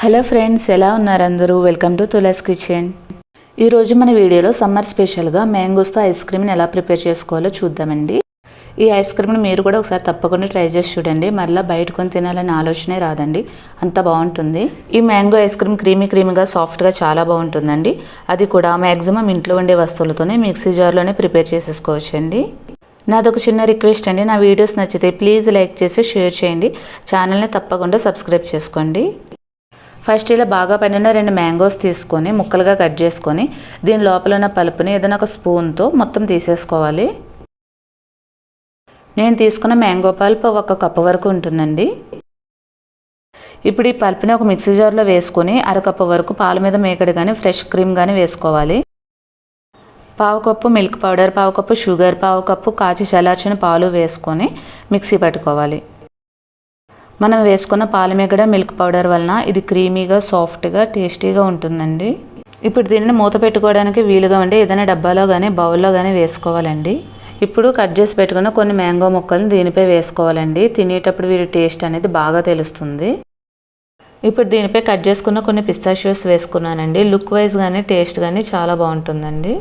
Hello friends ఎలా ఉన్నారు అందరూ? Welcome to Tula's kitchen. ఈరోజు మన వీడియోలో సమ్మర్ స్పెషల్గా మ్యాంగోస్తో ఐస్ క్రీమ్ని ఎలా ప్రిపేర్ చేసుకోవాలో చూద్దామండి. ఈ ఐస్ క్రీమ్ని మీరు కూడా ఒకసారి తప్పకుండా ట్రై చేసి చూడండి. మళ్ళీ బయట కొని తినాలనే ఆలోచనే రాదండి. అంత బాగుంటుంది. ఈ మ్యాంగో ఐస్ క్రీమ్ క్రీమీ క్రీమీగా సాఫ్ట్గా చాలా బాగుంటుందండి. అది కూడా మ్యాక్సిమం ఇంట్లో ఉండే వస్తువులతోనే మిక్సీ జార్లోనే ప్రిపేర్ చేసేసుకోవచ్చండి. నాది ఒక చిన్న రిక్వెస్ట్ అండి. నా వీడియోస్ నచ్చితే ప్లీజ్ లైక్ చేసి షేర్ చేయండి. ఛానల్ని తప్పకుండా సబ్స్క్రైబ్ చేసుకోండి. ఫస్ట్ ఇలా బాగా పండిన రెండు మ్యాంగోస్ తీసుకొని ముక్కలుగా కట్ చేసుకొని దీని లోపల ఉన్న పలుపుని ఏదైనా ఒక స్పూన్తో మొత్తం తీసేసుకోవాలి. నేను తీసుకున్న మ్యాంగో పల్ప్ ఒక కప్పు వరకు ఉంటుందండి. ఇప్పుడు ఈ పల్ప్ని ఒక మిక్సీ జార్లో వేసుకొని అరకప్పు వరకు పాల మీద మేకడు కానీ ఫ్రెష్ క్రీమ్ కానీ వేసుకోవాలి. పావు కప్పు మిల్క్ పౌడర్ పావు కప్పు షుగర్ పావు కప్పు కాచి చల్లార్చిన పాలు వేసుకొని మిక్సీ పట్టుకోవాలి. మనం వేసుకున్న పాలమేగడ మిల్క్ పౌడర్ వలన ఇది క్రీమీగా సాఫ్ట్గా టేస్టీగా ఉంటుందండి. ఇప్పుడు దీనిని మూత పెట్టుకోవడానికి వీలుగా ఉండే ఏదైనా డబ్బాలో కానీ బౌల్లో కానీ వేసుకోవాలండి. ఇప్పుడు కట్ చేసి పెట్టుకున్న కొన్ని మ్యాంగో ముక్కలను దీనిపై వేసుకోవాలండి. తినేటప్పుడు వీరి టేస్ట్ అనేది బాగా తెలుస్తుంది. ఇప్పుడు దీనిపై కట్ చేసుకున్న కొన్ని పిస్తాషియోస్ వేసుకున్నానండి. లుక్ వైజ్ కానీ టేస్ట్ కానీ చాలా బాగుంటుందండి.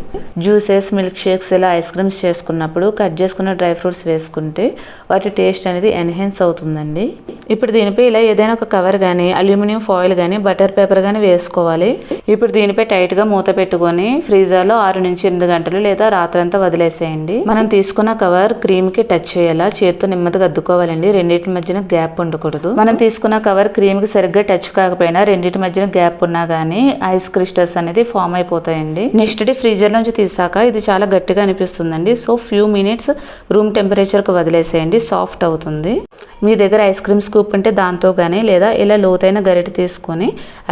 జ్యూసెస్ మిల్క్ షేక్స్ ఇలా ఐస్ క్రీమ్స్ చేసుకున్నప్పుడు కట్ చేసుకున్న డ్రై ఫ్రూట్స్ వేసుకుంటే వాటి టేస్ట్ అనేది ఎన్హెన్స్ అవుతుందండి. ఇప్పుడు దీనిపై ఇలా ఏదైనా ఒక కవర్ కానీ అల్యూమినియం ఫాయిల్ కానీ బటర్ పేపర్ కానీ వేసుకోవాలి. ఇప్పుడు దీనిపై టైట్గా మూత పెట్టుకొని ఫ్రీజర్లో ఆరు నుంచి ఎనిమిది గంటలు లేదా రాత్రంతా వదిలేసేయండి. మనం తీసుకున్న కవర్ క్రీమ్కి టచ్ చేయాలా చేతితో నెమ్మదిగా అద్దుకోవాలండి. రెండింటి మధ్యన గ్యాప్ ఉండకూడదు. మనం తీసుకున్న కవర్ క్రీమ్కి సరిగ్గా టచ్ కాకపోయినా రెండింటి మధ్యన గ్యాప్ ఉన్నా కానీ ఐస్ క్రిస్టల్స్ అనేది ఫామ్ అయిపోతాయండి. నెక్స్ట్ డే ఫ్రీజర్ నుంచి తీసాక ఇది చాలా గట్టిగా అనిపిస్తుందండి. సో ఫ్యూ మినిట్స్ రూమ్ టెంపరేచర్కి వదిలేసేయండి. సాఫ్ట్ అవుతుంది. మీ దగ్గర ఐస్ క్రీమ్ స్కూప్ ఉంటే దాంతో కానీ లేదా ఇలా లోతైన గరిటె తీసుకొని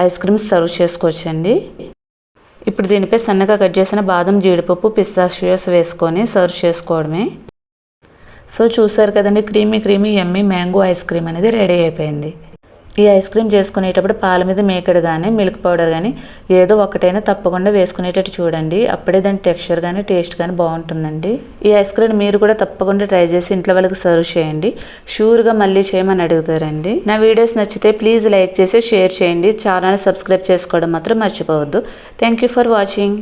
ఐస్ క్రీమ్స్ సర్వ్ చేసుకోవచ్చండి. ఇప్పుడు దీనిపై సన్నగా కట్ చేసిన బాదం జీడిపప్పు పిస్తాషియోస్ వేసుకొని సర్వ్ చేసుకోవడమే. సో చూసారు కదండి క్రీమీ క్రీమీ ఎమ్మీ మ్యాంగో ఐస్ క్రీమ్ అనేది రెడీ అయిపోయింది. ఈ ఐస్ క్రీమ్ చేసుకునేటప్పుడు పాల మీద మేకడు కానీ మిల్క్ పౌడర్ కానీ ఏదో ఒకటైనా తప్పకుండా వేసుకునేటట్టు చూడండి. అప్పుడే దాని టెక్స్చర్ కానీ టేస్ట్ కానీ బాగుంటుందండి. ఈ ఐస్ క్రీమ్ మీరు కూడా తప్పకుండా ట్రై చేసి ఇంట్లో వాళ్ళకి సర్వ్ చేయండి. షూర్గా మళ్ళీ చేయమని అడుగుతారండి. నా వీడియోస్ నచ్చితే ప్లీజ్ లైక్ చేసి షేర్ చేయండి. ఛానల్ సబ్స్క్రైబ్ చేసుకోవడం మాత్రం మర్చిపోవద్దు. Thank you for watching